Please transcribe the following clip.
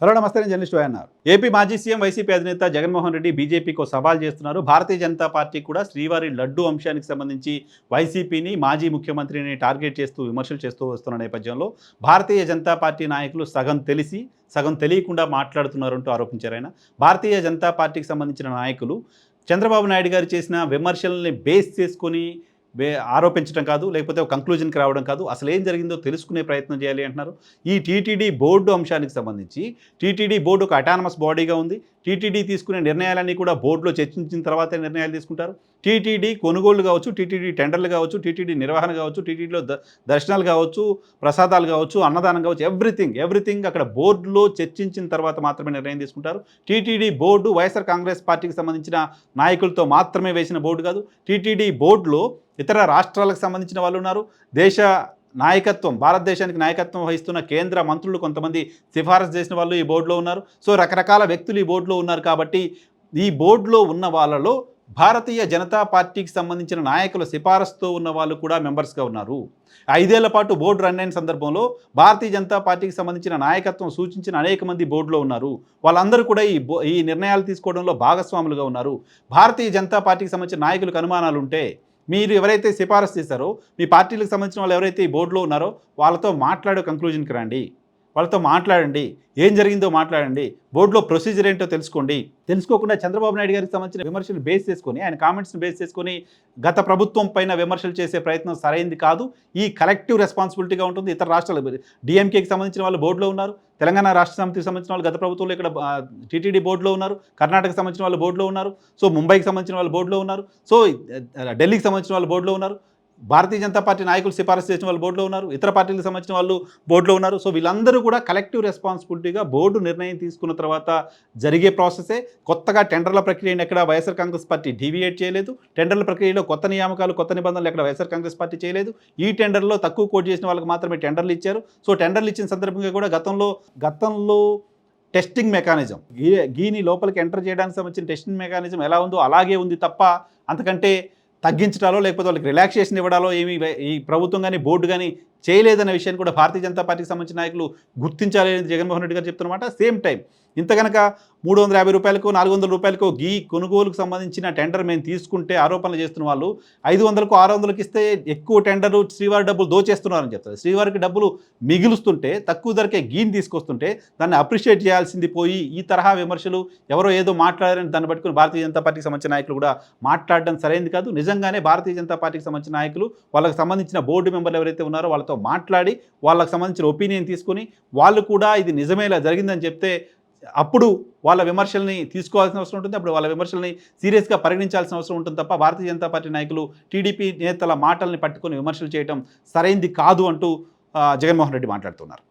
Hello నమస్తే నేను journalist అన్నారు ఏపీ మాజీ సీఎం వైసీపీ అధినేత జగన్మోహన్ రెడ్డి బీజేపీకి సవాల్ చేస్తున్నారు. భారతీయ జనతా పార్టీ కూడా శ్రీవారి లడ్డు అంశానికి సంబంధించి వైసీపీని మాజీ ముఖ్యమంత్రిని టార్గెట్ చేస్తూ విమర్శలు చేస్తూ వస్తున్న నేపథ్యంలో భారతీయ జనతా పార్టీ నాయకులు సగం తెలిసి సగం తెలియకుండా మాట్లాడుతున్నారంటూ ఆరోపించారు ఆయన. భారతీయ జనతా పార్టీకి సంబంధించిన నాయకులు చంద్రబాబు నాయుడు గారు చేసిన విమర్శల్ని బేస్ చేసుకొని ఆరోపించడం కాదు లేకపోతే ఒక కంక్లూజన్కి రావడం కాదు. అసలు ఏం జరిగిందో తెలుసుకునే ప్రయత్నం చేయాలి అంటున్నారు. ఈ టీటీడీ బోర్డు అంశానికి సంబంధించి టీటీడీ బోర్డు ఒక అటానమస్ బాడీగా ఉంది. టీటీడీ తీసుకునే నిర్ణయాలన్నీ కూడా బోర్డులో చర్చించిన తర్వాతే నిర్ణయాలు తీసుకుంటారు. టీటీడీ కొనుగోళ్ళు కావచ్చు టీటీడీ టెండర్లు కావచ్చు టీటీడీ నిర్వహణ కావచ్చు టీటీడీలో దర్శనాలు కావచ్చు ప్రసాదాలు కావచ్చు అన్నదానం కావచ్చు ఎవ్రీథింగ్ ఎవ్రీథింగ్ అక్కడ బోర్డులో చర్చించిన తర్వాత మాత్రమే నిర్ణయం తీసుకుంటారు. టీటీడీ బోర్డు వైఎస్ఆర్ కాంగ్రెస్ పార్టీకి సంబంధించిన నాయకులతో మాత్రమే వేసిన బోర్డు కాదు. టీటీడీ బోర్డులో ఇతర రాష్ట్రాలకు సంబంధించిన వాళ్ళు ఉన్నారు. దేశ నాయకత్వం భారతదేశానికి నాయకత్వం వహిస్తున్న కేంద్ర మంత్రులు కొంతమంది సిఫారసు చేసిన వాళ్ళు ఈ బోర్డులో ఉన్నారు. సో రకరకాల వ్యక్తులు ఈ బోర్డులో ఉన్నారు కాబట్టి ఈ బోర్డులో ఉన్న వాళ్ళలో భారతీయ జనతా పార్టీకి సంబంధించిన నాయకుల సిఫారసుతో ఉన్న వాళ్ళు కూడా మెంబర్స్గా ఉన్నారు. ఐదేళ్ళ పాటు బోర్డు రన్ అయిన సందర్భంలో భారతీయ జనతా పార్టీకి సంబంధించిన నాయకత్వం సూచించిన అనేక మంది బోర్డులో ఉన్నారు. వాళ్ళందరూ కూడా ఈ బో ఈ నిర్ణయాలు తీసుకోవడంలో భాగస్వాములుగా ఉన్నారు. భారతీయ జనతా పార్టీకి సంబంధించిన నాయకులకు అనుమానాలు ఉంటే మీరు ఎవరైతే సిఫారసు చేశారో మీ పార్టీలకు సంబంధించిన వాళ్ళు ఎవరైతే ఈ బోర్డులో ఉన్నారో వాళ్ళతో మాట్లాడే కంక్లూజన్కి రండి. వాళ్ళతో మాట్లాడండి. ఏం జరిగిందో మాట్లాడండి. బోర్డులో ప్రొసీజర్ ఏంటో తెలుసుకోండి. తెలుసుకోకుండా చంద్రబాబు నాయుడు గారికి సంబంధించిన విమర్శలు బేస్ చేసుకొని ఆయన కామెంట్స్ని బేస్ చేసుకొని గత ప్రభుత్వం పైన విమర్శలు చేసే ప్రయత్నం సరైంది కాదు. ఈ కలెక్టివ్ రెస్పాన్సిబిలిటీగా ఉంటుంది ఇతర రాష్ట్రాల డిఎంకేకి సంబంధించిన వాళ్ళు బోర్డులో ఉన్నారు. తెలంగాణ రాష్ట్ర సమితికి సంబంధించిన వాళ్ళు గత ప్రభుత్వంలో ఇక్కడ టీటీడీ బోర్డులో ఉన్నారు. కర్ణాటకకు సంబంధించిన వాళ్ళు బోర్డులో ఉన్నారు. సో ముంబైకి సంబంధించిన వాళ్ళు బోర్డులో ఉన్నారు. సో ఢిల్లీకి సంబంధించిన వాళ్ళు బోర్డులో ఉన్నారు. భారతీయ జనతా పార్టీ నాయకులు సిఫారసు చేసిన వాళ్ళు బోర్డులో ఉన్నారు ఇతర పార్టీలకు సంబంధించిన వాళ్ళు బోర్డులో ఉన్నారు. సో వీళ్ళందరూ కూడా కలెక్టివ్ రెస్పాన్సిబిలిటీగా బోర్డు నిర్ణయం తీసుకున్న తర్వాత జరిగే ప్రాసెసే కొత్తగా టెండర్ల ప్రక్రియను ఎక్కడ వైఎస్ఆర్ కాంగ్రెస్ పార్టీ డీవియేట్ చేయలేదు. టెండర్ల ప్రక్రియలో కొత్త నియామకాలు కొత్త నిబంధనలు ఎక్కడ వైఎస్ఆర్ కాంగ్రెస్ పార్టీ చేయలేదు. ఈ టెండర్లో తక్కువ కోట్ చేసిన వాళ్ళకి మాత్రమే టెండర్లు ఇచ్చారు. సో టెండర్లు ఇచ్చిన సందర్భంగా కూడా గతంలో గతంలో టెస్టింగ్ మెకానిజం గీ గీని లోపలికి ఎంటర్ చేయడానికి సంబంధించిన టెస్టింగ్ మెకానిజం ఎలా ఉందో అలాగే ఉంది తప్ప అంతకంటే తగ్గించడాలో లేకపోతే వాళ్ళకి రిలాక్సేషన్ ఇవ్వడాలో ఏమి ఈ ప్రభుత్వం కానీ బోర్డు కానీ చేయలేదన్న విషయాన్ని కూడా భారతీయ జనతా పార్టీకి సంబంధించిన నాయకులు గుర్తించాలి అని జగన్మోహన్ రెడ్డి గారు చెప్తున్నమాట సేమ్ టైం. ఇంత కనుక మూడు వందల యాభై రూపాయలకు నాలుగు వందల రూపాయలకు గీ కొనుగోలుకు సంబంధించిన టెండర్ మేము తీసుకుంటే ఆరోపణలు చేస్తున్న వాళ్ళు ఐదు వందలకు ఆరు వందలకు ఇస్తే ఎక్కువ టెండరు శ్రీవారి డబ్బులు దోచేస్తున్నారని చెప్తారు. శ్రీవారికి డబ్బులు మిగులుస్తుంటే తక్కువ ధరకే గీని తీసుకొస్తుంటే దాన్ని అప్రిషియేట్ చేయాల్సింది పోయి ఈ తరహా విమర్శలు ఎవరో ఏదో మాట్లాడారని దాన్ని పట్టుకుని భారతీయ జనతా పార్టీకి సంబంధించిన నాయకులు కూడా మాట్లాడడం సరైనది కాదు. నిజంగానే భారతీయ జనతా పార్టీకి సంబంధించిన నాయకులు వాళ్ళకి సంబంధించిన బోర్డు మెంబర్లు ఎవరైతే ఉన్నారో వాళ్ళతో మాట్లాడి వాళ్ళకి సంబంధించిన ఒపీనియన్ తీసుకొని వాళ్ళు కూడా ఇది నిజమేలా జరిగిందని చెప్తే అప్పుడు వాళ్ళ విమర్శల్ని తీసుకోవాల్సిన అవసరం ఉంటుంది అప్పుడు వాళ్ళ విమర్శల్ని సీరియస్గా పరిగణించాల్సిన అవసరం ఉంటుంది తప్ప భారతీయ జనతా పార్టీ నాయకులు టీడీపీ నేతల మాటల్ని పట్టుకొని విమర్శలు చేయడం సరైంది కాదు అంటూ జగన్మోహన్ రెడ్డి మాట్లాడుతున్నారు.